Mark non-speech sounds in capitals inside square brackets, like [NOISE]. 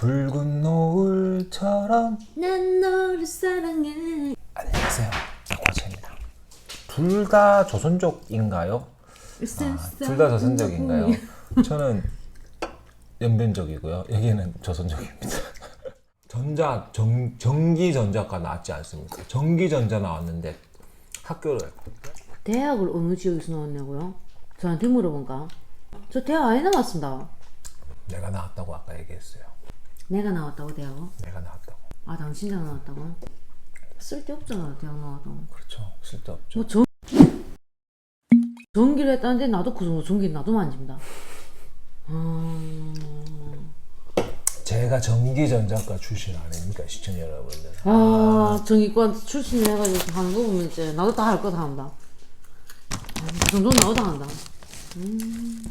붉은 노을처럼 난 너를 사랑해. 안녕하세요 박화차입니다 둘 다 조선족인가요? 아, 둘 다 조선족인가요? [LAUGHS] 저는 연변족이고요 여기는 조선족입니다 [LAUGHS] 전자 정, 전기전자가 나왔지 않습니까? 전기전자 나왔는데 학교를 대학을 어느 지역에서 나왔냐고요? 저한테 물어본가? 저 대학 아예 나왔습니다. 내가 나왔다고 아까 얘기했어요 내가 나왔다고 대학은? 내가 나왔다고 아 당신이 나왔다고? 쓸데없잖아 대학 나와도. 그렇죠 쓸데없죠 뭐 전... 전기를 했다는데 나도 그 정도 전기 나도 만집니다. 아... 제가 전기전자과 출신 아닙니까 시청자 여러분들 아, 전기과 출신 해가지고 하는 거 보면 이제 나도 다 할 거 다 한다. 아, 그 정도 나도 다 한다. 음.